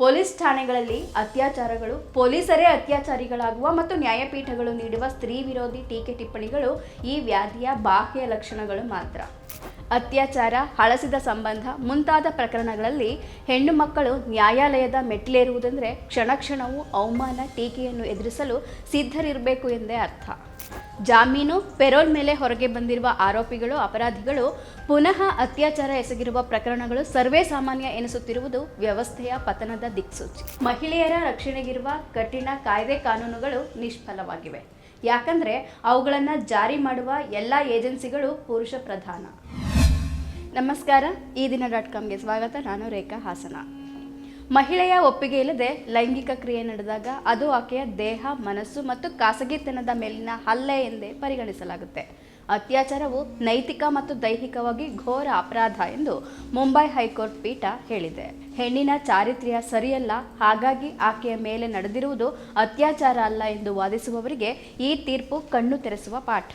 Police ಠಾಣೆಗಳಲ್ಲಿ ಅತ್ಯಾಚಾರಗಳು, ಪೊಲೀಸರೇ ಅತ್ಯಾಚಾರಿಗಳಾಗುವ ಮತ್ತು ನ್ಯಾಯಪೀಠಗಳು ನೀಡುವ ಸ್ತ್ರೀ ವಿರೋಧಿ ಟೀಕೆ ಟಿಪ್ಪಣಿಗಳು ಈ ವ್ಯಾಧಿಯ ಬಾಹ್ಯ ಲಕ್ಷಣಗಳು ಮಾತ್ರ. ಅತ್ಯಾಚಾರ, ಹಳಸಿದ ಸಂಬಂಧ ಮುಂತಾದ ಪ್ರಕರಣಗಳಲ್ಲಿ ಹೆಣ್ಣು ಮಕ್ಕಳು ನ್ಯಾಯಾಲಯದ ಮೆಟ್ಟಿಲೇರುವುದೆಂದರೆ ಕ್ಷಣ ಕ್ಷಣವೂ ಅವಮಾನ, ಟೀಕೆಯನ್ನು ಎದುರಿಸಲು ಸಿದ್ಧರಿರಬೇಕು ಎಂದೇ ಅರ್ಥ. ಜಾಮೀನು, ಪೆರೋಲ್ ಮೇಲೆ ಹೊರಗೆ ಬಂದಿರುವ ಆರೋಪಿಗಳು, ಅಪರಾಧಿಗಳು ಪುನಃ ಅತ್ಯಾಚಾರ ಎಸಗಿರುವ ಪ್ರಕರಣಗಳು ಸರ್ವೇ ಸಾಮಾನ್ಯ ಎನಿಸುತ್ತಿರುವುದು ವ್ಯವಸ್ಥೆಯ ಪತನದ ದಿಕ್ಸೂಚಿ. ಮಹಿಳೆಯರ ರಕ್ಷಣೆಗಿರುವ ಕಠಿಣ ಕಾಯ್ದೆ ಕಾನೂನುಗಳು ನಿಷ್ಫಲವಾಗಿವೆ. ಯಾಕಂದ್ರೆ ಅವುಗಳನ್ನು ಜಾರಿ ಮಾಡುವ ಎಲ್ಲ ಏಜೆನ್ಸಿಗಳು ಪುರುಷ ಪ್ರಧಾನ. ನಮಸ್ಕಾರ, ಈ ದಿನ ಡಾಟ್ ಕಾಮ್ಗೆ ಸ್ವಾಗತ. ನಾನು ರೇಖಾ ಹಾಸನ. ಮಹಿಳೆಯ ಒಪ್ಪಿಗೆ ಇಲ್ಲದೆ ಲೈಂಗಿಕ ಕ್ರಿಯೆ ನಡೆದಾಗ ಅದು ಆಕೆಯ ದೇಹ, ಮನಸ್ಸು ಮತ್ತು ಖಾಸಗಿತನದ ಮೇಲಿನ ಹಲ್ಲೆ ಎಂದೇ ಪರಿಗಣಿಸಲಾಗುತ್ತೆ. ಅತ್ಯಾಚಾರವು ನೈತಿಕ ಮತ್ತು ದೈಹಿಕವಾಗಿ ಘೋರ ಅಪರಾಧ ಎಂದು ಮುಂಬೈ ಹೈಕೋರ್ಟ್ ಪೀಠ ಹೇಳಿದೆ. ಹೆಣ್ಣಿನ ಚಾರಿತ್ರ್ಯ ಸರಿಯಲ್ಲ, ಹಾಗಾಗಿ ಆಕೆಯ ಮೇಲೆ ನಡೆದಿರುವುದು ಅತ್ಯಾಚಾರ ಅಲ್ಲ ಎಂದು ವಾದಿಸುವವರಿಗೆ ಈ ತೀರ್ಪು ಕಣ್ಣು ತೆರೆಸುವ ಪಾಠ.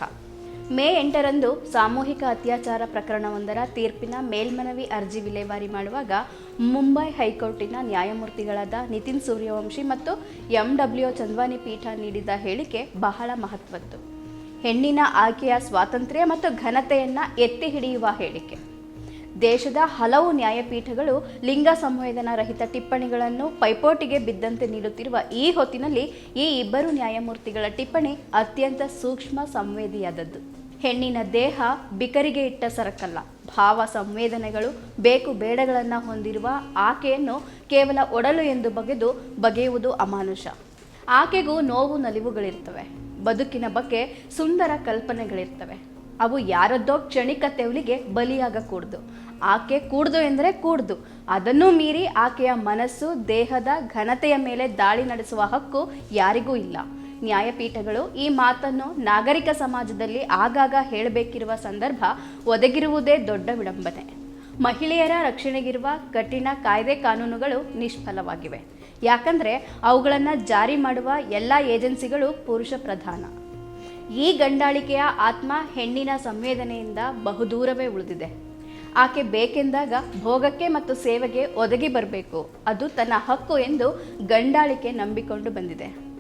ಮೇ ಎಂಟರಂದು ಸಾಮೂಹಿಕ ಅತ್ಯಾಚಾರ ಪ್ರಕರಣವೊಂದರ ತೀರ್ಪಿನ ಮೇಲ್ಮನವಿ ಅರ್ಜಿ ವಿಲೇವಾರಿ ಮಾಡುವಾಗ ಮುಂಬೈ ಹೈಕೋರ್ಟಿನ ನ್ಯಾಯಮೂರ್ತಿಗಳಾದ ನಿತಿನ್ ಸೂರ್ಯವಂಶಿ ಮತ್ತು ಎಂ ಡಬ್ಲ್ಯೂ ಚಂದ್ವಾನಿ ಪೀಠ ನೀಡಿದ ಹೇಳಿಕೆ ಬಹಳ ಮಹತ್ವದ್ದು. ಹೆಣ್ಣಿನ ಆಕೆಯ ಸ್ವಾತಂತ್ರ್ಯ ಮತ್ತು ಘನತೆಯನ್ನು ಎತ್ತಿ ಹಿಡಿಯುವ ಹೇಳಿಕೆ. ದೇಶದ ಹಲವು ನ್ಯಾಯಪೀಠಗಳು ಲಿಂಗ ಸಂವೇದನ ರಹಿತ ಟಿಪ್ಪಣಿಗಳನ್ನು ಪೈಪೋಟಿಗೆ ಬಿದ್ದಂತೆ ನೀಡುತ್ತಿರುವ ಈ ಹೊತ್ತಿನಲ್ಲಿ ಈ ಇಬ್ಬರು ನ್ಯಾಯಮೂರ್ತಿಗಳ ಟಿಪ್ಪಣಿ ಅತ್ಯಂತ ಸೂಕ್ಷ್ಮ ಸಂವೇದಿಯಾದದ್ದು. ಹೆಣ್ಣಿನ ದೇಹ ಬಿಕರಿಗೆ ಇಟ್ಟ ಸರಕಲ್ಲ. ಭಾವ ಸಂವೇದನೆಗಳು, ಬೇಕು ಬೇಡಗಳನ್ನು ಹೊಂದಿರುವ ಆಕೆಯನ್ನು ಕೇವಲ ಒಡಲು ಎಂದು ಬಗೆದು ಬಗೆಯುವುದು ಅಮಾನುಷ. ಆಕೆಗೂ ನೋವು ನಲಿವುಗಳಿರ್ತವೆ. ಬದುಕಿನ ಬಗ್ಗೆ ಸುಂದರ ಕಲ್ಪನೆಗಳಿರ್ತವೆ. ಅವು ಯಾರದ್ದೋ ಕ್ಷಣಿಕ ತೆವಲಿಗೆ ಬಲಿಯಾಗಕೂಡ್ದು. ಆಕೆ ಕೂಡ್ದು ಎಂದರೆ ಕೂಡ್ದು. ಅದನ್ನೂ ಮೀರಿ ಆಕೆಯ ಮನಸ್ಸು, ದೇಹದ ಘನತೆಯ ಮೇಲೆ ದಾಳಿ ನಡೆಸುವ ಹಕ್ಕು ಯಾರಿಗೂ ಇಲ್ಲ. ನ್ಯಾಯಪೀಠಗಳು ಈ ಮಾತನ್ನು ನಾಗರಿಕ ಸಮಾಜದಲ್ಲಿ ಆಗಾಗ ಹೇಳಬೇಕಿರುವ ಸಂದರ್ಭ ಒದಗಿರುವುದೇ ದೊಡ್ಡ ವಿಡಂಬನೆ ಮಹಿಳೆಯರ ರಕ್ಷಣೆಗಿರುವ ಕಠಿಣ ಕಾಯ್ದೆ ಕಾನೂನುಗಳು ನಿಷ್ಫಲವಾಗಿವೆ. ಯಾಕಂದರೆ ಅವುಗಳನ್ನು ಜಾರಿ ಮಾಡುವ ಎಲ್ಲ ಏಜೆನ್ಸಿಗಳು ಪುರುಷ ಪ್ರಧಾನ. ಈ ಗಂಡಾಳಿಕೆಯ ಆತ್ಮ ಹೆಣ್ಣಿನ ಸಂವೇದನೆಯಿಂದ ಬಹುದೂರವೇ ಉಳಿದಿದೆ. ಆಕೆ ಬೇಕೆಂದಾಗ ಭೋಗಕ್ಕೆ ಮತ್ತು ಸೇವೆಗೆ ಒದಗಿ ಬರಬೇಕು. ಅದು ತನ್ನ ಹಕ್ಕು ಎಂದು ಗಂಡಾಳಿಕೆ ನಂಬಿಕೊಂಡು ಬಂದಿದೆ.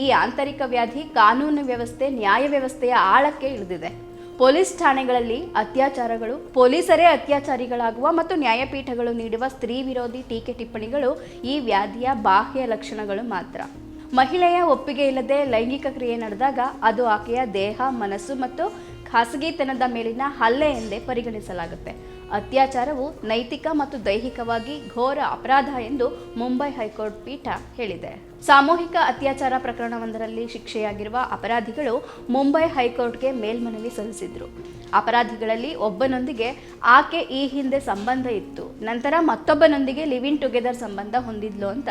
ಈ ಆಂತರಿಕ ವ್ಯಾಧಿ ಕಾನೂನು ವ್ಯವಸ್ಥೆ, ನ್ಯಾಯ ವ್ಯವಸ್ಥೆಯ ಆಳಕ್ಕೆ ಇಳಿದಿದೆ. ಪೊಲೀಸ್ ಠಾಣೆಗಳಲ್ಲಿ ಅತ್ಯಾಚಾರಗಳು, ಪೊಲೀಸರೇ ಅತ್ಯಾಚಾರಿಗಳಾಗುವ ಮತ್ತು ನ್ಯಾಯಪೀಠಗಳು ನೀಡುವ ಸ್ತ್ರೀ ವಿರೋಧಿ ಟೀಕೆ ಟಿಪ್ಪಣಿಗಳು ಈ ವ್ಯಾಧಿಯ ಬಾಹ್ಯ ಲಕ್ಷಣಗಳು ಮಾತ್ರ. ಮಹಿಳೆಯ ಒಪ್ಪಿಗೆ ಇಲ್ಲದೆ ಲೈಂಗಿಕ ಕ್ರಿಯೆ ನಡೆದಾಗ ಅದು ಆಕೆಯ ದೇಹ, ಮನಸ್ಸು ಮತ್ತು ಖಾಸಗಿತನದ ಮೇಲಿನ ಹಲ್ಲೆ ಎಂದೇ ಪರಿಗಣಿಸಲಾಗುತ್ತೆ. ಅತ್ಯಾಚಾರವು ನೈತಿಕ ಮತ್ತು ದೈಹಿಕವಾಗಿ ಘೋರ ಅಪರಾಧ ಎಂದು ಮುಂಬೈ ಹೈಕೋರ್ಟ್ ಪೀಠ ಹೇಳಿದೆ. ಸಾಮೂಹಿಕ ಅತ್ಯಾಚಾರ ಪ್ರಕರಣವೊಂದರಲ್ಲಿ ಶಿಕ್ಷೆಯಾಗಿರುವ ಅಪರಾಧಿಗಳು ಮುಂಬೈ ಹೈಕೋರ್ಟ್ಗೆ ಮೇಲ್ಮನವಿ ಸಲ್ಲಿಸಿದ್ರು. ಅಪರಾಧಿಗಳಲ್ಲಿ ಒಬ್ಬನೊಂದಿಗೆ ಆಕೆ ಈ ಹಿಂದೆ ಸಂಬಂಧ ಇತ್ತು. ನಂತರ ಮತ್ತೊಬ್ಬನೊಂದಿಗೆ ಲಿವ್ ಇನ್ ಟುಗೆದರ್ ಸಂಬಂಧ ಹೊಂದಿದ್ಲು ಅಂತ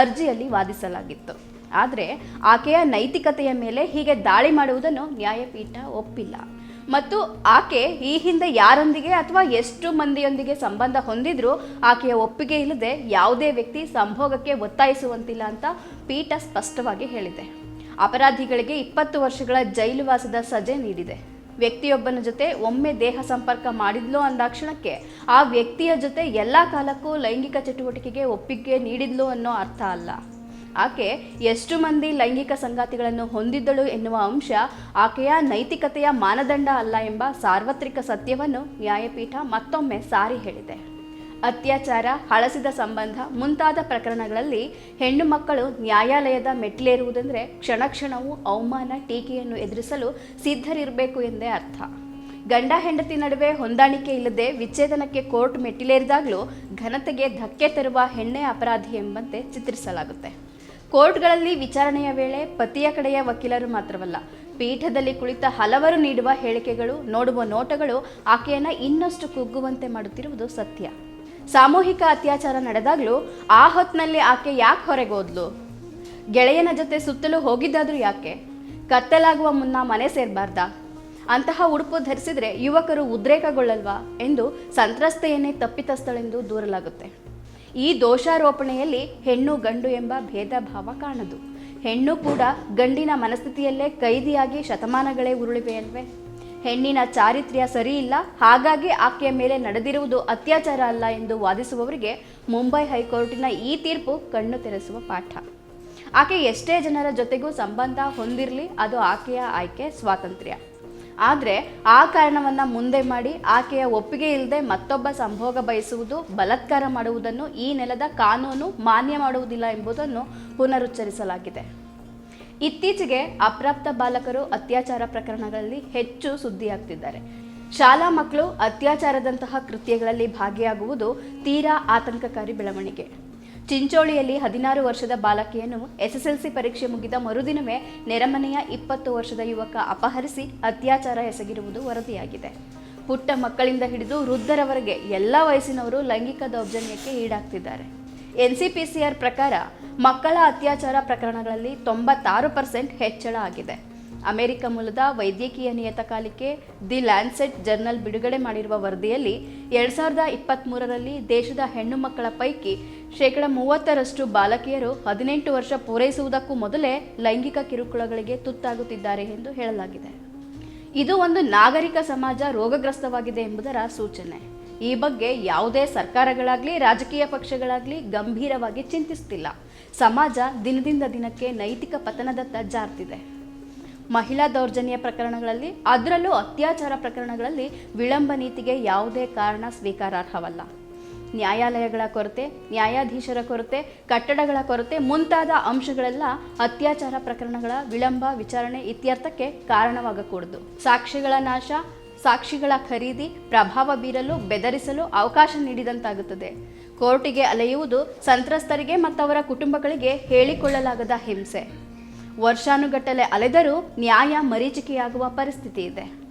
ಅರ್ಜಿಯಲ್ಲಿ ವಾದಿಸಲಾಗಿತ್ತು. ಆದರೆ ಆಕೆಯ ನೈತಿಕತೆಯ ಮೇಲೆ ಹೀಗೆ ದಾಳಿ ಮಾಡುವುದನ್ನು ನ್ಯಾಯಪೀಠ ಒಪ್ಪಿಲ್ಲ. ಮತ್ತು ಆಕೆ ಈ ಹಿಂದೆ ಯಾರೊಂದಿಗೆ ಅಥವಾ ಎಷ್ಟು ಮಂದಿಯೊಂದಿಗೆ ಸಂಬಂಧ ಹೊಂದಿದ್ರೂ ಆಕೆಯ ಒಪ್ಪಿಗೆ ಇಲ್ಲದೆ ಯಾವುದೇ ವ್ಯಕ್ತಿ ಸಂಭೋಗಕ್ಕೆ ಒತ್ತಾಯಿಸುವಂತಿಲ್ಲ ಅಂತ ಪೀಠ ಸ್ಪಷ್ಟವಾಗಿ ಹೇಳಿದೆ. ಅಪರಾಧಿಗಳಿಗೆ ಇಪ್ಪತ್ತು ವರ್ಷಗಳ ಜೈಲುವಾಸದ ಸಜೆ ನೀಡಿದೆ. ವ್ಯಕ್ತಿಯೊಬ್ಬನ ಜೊತೆ ಒಮ್ಮೆ ದೇಹ ಸಂಪರ್ಕ ಮಾಡಿದ್ಲು ಅಂದಾಕ್ಷಣಕ್ಕೆ ಆ ವ್ಯಕ್ತಿಯ ಜೊತೆ ಎಲ್ಲ ಕಾಲಕ್ಕೂ ಲೈಂಗಿಕ ಚಟುವಟಿಕೆಗೆ ಒಪ್ಪಿಗೆ ನೀಡಿದ್ಲು ಅನ್ನೋ ಅರ್ಥ ಅಲ್ಲ. ಆಕೆ ಎಷ್ಟು ಮಂದಿ ಲೈಂಗಿಕ ಸಂಗಾತಿಗಳನ್ನು ಹೊಂದಿದ್ದಳು ಎನ್ನುವ ಅಂಶ ಆಕೆಯ ನೈತಿಕತೆಯ ಮಾನದಂಡ ಅಲ್ಲ ಎಂಬ ಸಾರ್ವತ್ರಿಕ ಸತ್ಯವನ್ನು ನ್ಯಾಯಪೀಠ ಮತ್ತೊಮ್ಮೆ ಸಾರಿ ಹೇಳಿದೆ. ಅತ್ಯಾಚಾರ, ಹಳಸಿದ ಸಂಬಂಧ ಮುಂತಾದ ಪ್ರಕರಣಗಳಲ್ಲಿ ಹೆಣ್ಣು ಮಕ್ಕಳು ನ್ಯಾಯಾಲಯದ ಮೆಟ್ಟಿಲೇರುವುದೆಂದರೆ ಕ್ಷಣ ಕ್ಷಣವು ಅವಮಾನ, ಟೀಕೆಯನ್ನು ಎದುರಿಸಲು ಸಿದ್ಧರಿರಬೇಕು ಎಂದೇ ಅರ್ಥ. ಗಂಡ ಹೆಂಡತಿ ನಡುವೆ ಹೊಂದಾಣಿಕೆ ಇಲ್ಲದೆ ವಿಚ್ಛೇದನಕ್ಕೆ ಕೋರ್ಟ್ ಮೆಟ್ಟಿಲೇರಿದಾಗಲೂ ಘನತೆಗೆ ಧಕ್ಕೆ ತರುವ ಹೆಣ್ಣೆ ಅಪರಾಧಿ ಎಂಬಂತೆ ಚಿತ್ರಿಸಲಾಗುತ್ತೆ. ಕೋರ್ಟ್ಗಳಲ್ಲಿ ವಿಚಾರಣೆಯ ವೇಳೆ ಪತಿಯ ಕಡೆಯ ವಕೀಲರು ಮಾತ್ರವಲ್ಲ, ಪೀಠದಲ್ಲಿ ಕುಳಿತ ಹಲವರು ನೀಡುವ ಹೇಳಿಕೆಗಳು, ನೋಡುವ ನೋಟಗಳು ಆಕೆಯನ್ನು ಇನ್ನಷ್ಟು ಕುಗ್ಗುವಂತೆ ಮಾಡುತ್ತಿರುವುದು ಸತ್ಯ. ಸಾಮೂಹಿಕ ಅತ್ಯಾಚಾರ ನಡೆದಾಗಲೂ ಆ ಹೊತ್ತಿನಲ್ಲಿ ಆಕೆ ಯಾಕೆ ಹೊರಗೋದ್ಲು ಗೆಳೆಯನ ಜೊತೆ ಸುತ್ತಲೂ ಹೋಗಿದ್ದಾದ್ರೂ ಯಾಕೆ? ಕತ್ತಲಾಗುವ ಮುನ್ನ ಮನೆ ಸೇರಬಾರ್ದಾ? ಅಂತಹ ಉಡುಪು ಧರಿಸಿದ್ರೆ ಯುವಕರು ಉದ್ರೇಕಗೊಳ್ಳಲ್ವಾ ಎಂದು ಸಂತ್ರಸ್ತೆಯನ್ನೇ ತಪ್ಪಿತಸ್ಥಳೆಂದು ದೂರಲಾಗುತ್ತೆ. ಈ ದೋಷಾರೋಪಣೆಯಲ್ಲಿ ಹೆಣ್ಣು ಗಂಡು ಎಂಬ ಭೇದ ಭಾವ ಕಾಣದು. ಹೆಣ್ಣು ಕೂಡ ಗಂಡಿನ ಮನಸ್ಥಿತಿಯಲ್ಲೇ ಕೈದಿಯಾಗಿ ಶತಮಾನಗಳೇ ಉರುಳಿವೆಯಲ್ವೇ ಹೆಣ್ಣಿನ ಚಾರಿತ್ರ್ಯ ಸರಿಯಿಲ್ಲ, ಹಾಗಾಗಿ ಆಕೆಯ ಮೇಲೆ ನಡೆದಿರುವುದು ಅತ್ಯಾಚಾರ ಅಲ್ಲ ಎಂದು ವಾದಿಸುವವರಿಗೆ ಮುಂಬೈ ಹೈಕೋರ್ಟಿನ ಈ ತೀರ್ಪು ಕಣ್ಣು ತೆರೆಸುವ ಪಾಠ. ಆಕೆ ಎಷ್ಟೇ ಜನರ ಜೊತೆಗೂ ಸಂಬಂಧ ಹೊಂದಿರಲಿ, ಅದು ಆಕೆಯ ಆಯ್ಕೆ, ಸ್ವಾತಂತ್ರ್ಯ. ಆದರೆ ಆ ಕಾರಣವನ್ನು ಮುಂದೆ ಮಾಡಿ ಆಕೆಯ ಒಪ್ಪಿಗೆ ಇಲ್ಲದೆ ಮತ್ತೊಬ್ಬ ಸಂಭೋಗ ಬಯಸುವುದು, ಬಲತ್ಕಾರ ಮಾಡುವುದನ್ನು ಈ ನೆಲದ ಕಾನೂನು ಮಾನ್ಯ ಮಾಡುವುದಿಲ್ಲ ಎಂಬುದನ್ನು ಪುನರುಚ್ಚರಿಸಲಾಗಿದೆ. ಇತ್ತೀಚೆಗೆ ಅಪ್ರಾಪ್ತ ಬಾಲಕರು ಅತ್ಯಾಚಾರ ಪ್ರಕರಣಗಳಲ್ಲಿ ಹೆಚ್ಚು ಸುದ್ದಿಯಾಗ್ತಿದ್ದಾರೆ. ಶಾಲಾ ಮಕ್ಕಳು ಅತ್ಯಾಚಾರದಂತಹ ಕೃತ್ಯಗಳಲ್ಲಿ ಭಾಗಿಯಾಗುವುದು ತೀರಾ ಆತಂಕಕಾರಿ ಬೆಳವಣಿಗೆ. ಚಿಂಚೋಳಿಯಲ್ಲಿ ಹದಿನಾರು ವರ್ಷದ ಬಾಲಕಿಯನ್ನು ಎಸ್ಎಸ್ಎಲ್ಸಿ ಪರೀಕ್ಷೆ ಮುಗಿದ ಮರುದಿನವೇ ನೆರೆಮನೆಯ ಇಪ್ಪತ್ತು ವರ್ಷದ ಯುವಕ ಅಪಹರಿಸಿ ಅತ್ಯಾಚಾರ ಎಸಗಿರುವುದು ವರದಿಯಾಗಿದೆ. ಪುಟ್ಟ ಮಕ್ಕಳಿಂದ ಹಿಡಿದು ವೃದ್ಧರವರೆಗೆ ಎಲ್ಲ ವಯಸ್ಸಿನವರು ಲೈಂಗಿಕ ದೌರ್ಜನ್ಯಕ್ಕೆ ಈಡಾಗ್ತಿದ್ದಾರೆ. ಎನ್ಸಿಪಿಸಿಆರ್ ಪ್ರಕಾರ ಮಕ್ಕಳ ಅತ್ಯಾಚಾರ ಪ್ರಕರಣಗಳಲ್ಲಿ ತೊಂಬತ್ತಾರು ಪರ್ಸೆಂಟ್ ಹೆಚ್ಚಳ ಆಗಿದೆ. ಅಮೆರಿಕ ಮೂಲದ ವೈದ್ಯಕೀಯ ನಿಯತಕಾಲಿಕೆ ದಿ ಲ್ಯಾನ್ಸೆಟ್ ಜರ್ನಲ್ ಬಿಡುಗಡೆ ಮಾಡಿರುವ ವರದಿಯಲ್ಲಿ ಎರಡು ಸಾವಿರದ ಇಪ್ಪತ್ತ್ಮೂರರಲ್ಲಿ ದೇಶದ ಹೆಣ್ಣು ಮಕ್ಕಳ ಪೈಕಿ ಶೇಕಡ ಮೂವತ್ತರಷ್ಟು ಬಾಲಕಿಯರು ಹದಿನೆಂಟು ವರ್ಷ ಪೂರೈಸುವುದಕ್ಕೂ ಮೊದಲೇ ಲೈಂಗಿಕ ಕಿರುಕುಳಗಳಿಗೆ ತುತ್ತಾಗುತ್ತಿದ್ದಾರೆ ಎಂದು ಹೇಳಲಾಗಿದೆ. ಇದು ಒಂದು ನಾಗರಿಕ ಸಮಾಜ ರೋಗಗ್ರಸ್ತವಾಗಿದೆ ಎಂಬುದರ ಸೂಚನೆ. ಈ ಬಗ್ಗೆ ಯಾವುದೇ ಸರ್ಕಾರಗಳಾಗಲಿ, ರಾಜಕೀಯ ಪಕ್ಷಗಳಾಗಲಿ ಗಂಭೀರವಾಗಿ ಚಿಂತಿಸುತ್ತಿಲ್ಲ. ಸಮಾಜ ದಿನದಿಂದ ದಿನಕ್ಕೆ ನೈತಿಕ ಪತನದತ್ತ ಜಾರ್ತಿದೆ. ಮಹಿಳಾ ದೌರ್ಜನ್ಯ ಪ್ರಕರಣಗಳಲ್ಲಿ, ಅದರಲ್ಲೂ ಅತ್ಯಾಚಾರ ಪ್ರಕರಣಗಳಲ್ಲಿ ವಿಳಂಬ ನೀತಿಗೆ ಯಾವುದೇ ಕಾರಣ ಸ್ವೀಕಾರಾರ್ಹವಲ್ಲ. ನ್ಯಾಯಾಲಯಗಳ ಕೊರತೆ, ನ್ಯಾಯಾಧೀಶರ ಕೊರತೆ, ಕಟ್ಟಡಗಳ ಕೊರತೆ ಮುಂತಾದ ಅಂಶಗಳೆಲ್ಲ ಅತ್ಯಾಚಾರ ಪ್ರಕರಣಗಳ ವಿಳಂಬ, ವಿಚಾರಣೆ ಇತ್ಯರ್ಥಕ್ಕೆ ಕಾರಣವಾಗಕೂಡದು. ಸಾಕ್ಷಿಗಳ ನಾಶ, ಸಾಕ್ಷಿಗಳ ಖರೀದಿ, ಪ್ರಭಾವ ಬೀರಲು, ಬೆದರಿಸಲು ಅವಕಾಶ ನೀಡಿದಂತಾಗುತ್ತದೆ. ಕೋರ್ಟಿಗೆ ಅಲೆಯುವುದು ಸಂತ್ರಸ್ತರಿಗೆ ಮತ್ತವರ ಕುಟುಂಬಗಳಿಗೆ ಹೇಳಿಕೊಳ್ಳಲಾಗದ ಹಿಂಸೆ. ವರ್ಷಾನುಗಟ್ಟಲೆ ಅಲೆದರೂ ನ್ಯಾಯ ಮರೀಚಿಕೆಯಾಗುವ ಪರಿಸ್ಥಿತಿ ಇದೆ.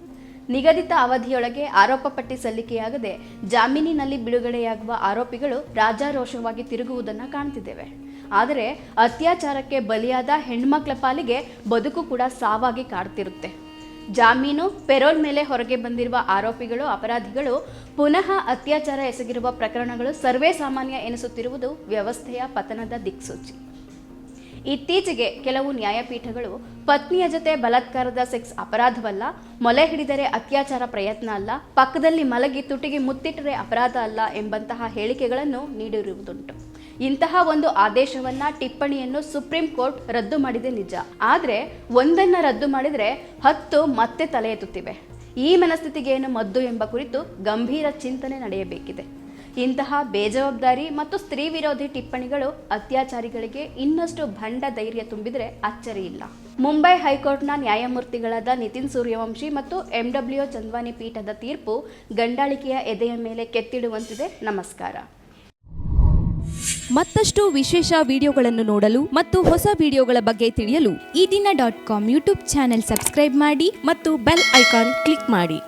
ನಿಗದಿತ ಅವಧಿಯೊಳಗೆ ಆರೋಪ ಪಟ್ಟಿ ಸಲ್ಲಿಕೆಯಾಗದೆ ಜಾಮೀನಿನಲ್ಲಿ ಬಿಡುಗಡೆಯಾಗುವ ಆರೋಪಿಗಳು ರಾಜಾರೋಷವಾಗಿ ತಿರುಗುವುದನ್ನು ಕಾಣ್ತಿದ್ದೇವೆ. ಆದರೆ ಅತ್ಯಾಚಾರಕ್ಕೆ ಬಲಿಯಾದ ಹೆಣ್ಮಕ್ಳ ಪಾಲಿಗೆ ಬದುಕು ಕೂಡ ಸಾವಾಗಿ ಕಾಡ್ತಿರುತ್ತೆ. ಜಾಮೀನು, ಪೆರೋಲ್ ಮೇಲೆ ಹೊರಗೆ ಬಂದಿರುವ ಆರೋಪಿಗಳು, ಅಪರಾಧಿಗಳು ಪುನಃ ಅತ್ಯಾಚಾರ ಎಸಗಿರುವ ಪ್ರಕರಣಗಳು ಸರ್ವೇ ಸಾಮಾನ್ಯ ಎನಿಸುತ್ತಿರುವುದು ವ್ಯವಸ್ಥೆಯ ಪತನದ ದಿಕ್ಸೂಚಿ. ಇತ್ತೀಚೆಗೆ ಕೆಲವು ನ್ಯಾಯಪೀಠಗಳು ಪತ್ನಿಯ ಜೊತೆ ಬಲಾತ್ಕಾರದ ಸೆಕ್ಸ್ ಅಪರಾಧವಲ್ಲ, ಮೊಲೆ ಹಿಡಿದರೆ ಅತ್ಯಾಚಾರ ಪ್ರಯತ್ನ ಅಲ್ಲ, ಪಕ್ಕದಲ್ಲಿ ಮಲಗಿ ತುಟಿಗೆ ಮುತ್ತಿಟ್ಟರೆ ಅಪರಾಧ ಅಲ್ಲ ಎಂಬಂತಹ ಹೇಳಿಕೆಗಳನ್ನು ನೀಡಿರುವುದುಂಟು. ಇಂತಹ ಒಂದು ಆದೇಶವನ್ನ ಟಿಪ್ಪಣಿಯನ್ನು ಸುಪ್ರೀಂ ಕೋರ್ಟ್ ರದ್ದು ಮಾಡಿದೆ ನಿಜ. ಆದರೆ ಒಂದನ್ನ ರದ್ದು ಮಾಡಿದರೆ ಹತ್ತು ಮತ್ತೆ ತಲೆ ಎತ್ತುತ್ತಿವೆ. ಈ ಮನಸ್ಥಿತಿಗೆ ಏನು ಮದ್ದು ಎಂಬ ಕುರಿತು ಗಂಭೀರ ಚಿಂತನೆ ನಡೆಯಬೇಕಿದೆ. ಇಂತಹ ಬೇಜವಾಬ್ದಾರಿ ಮತ್ತು ಸ್ತ್ರೀ ವಿರೋಧಿ ಟಿಪ್ಪಣಿಗಳು ಅತ್ಯಾಚಾರಿಗಳಿಗೆ ಇನ್ನಷ್ಟು ಭಂಡ ಧೈರ್ಯ ತುಂಬಿದರೆ ಅಚ್ಚರಿ ಇಲ್ಲ. ಮುಂಬೈ ಹೈಕೋರ್ಟ್ನ ನ್ಯಾಯಮೂರ್ತಿಗಳಾದ ನಿತಿನ್ ಸೂರ್ಯವಂಶಿ ಮತ್ತು ಎಂಡಬ್ಲ್ಯೂ ಚಂದ್ವಾನಿ ಪೀಠದ ತೀರ್ಪು ಗಂಡಾಳಿಕೆಯ ಎದೆಯ ಮೇಲೆ ಕೆತ್ತಿಡುವಂತಿದೆ. ನಮಸ್ಕಾರ. ಮತ್ತಷ್ಟು ವಿಶೇಷ ವಿಡಿಯೋಗಳನ್ನು ನೋಡಲು ಮತ್ತು ಹೊಸ ವಿಡಿಯೋಗಳ ಬಗ್ಗೆ ತಿಳಿಯಲು ಈ ದಿನ dot com YouTube channel subscribe ಮಾಡಿ ಮತ್ತು ಬೆಲ್ ಐಕಾನ್ ಕ್ಲಿಕ್ ಮಾಡಿ.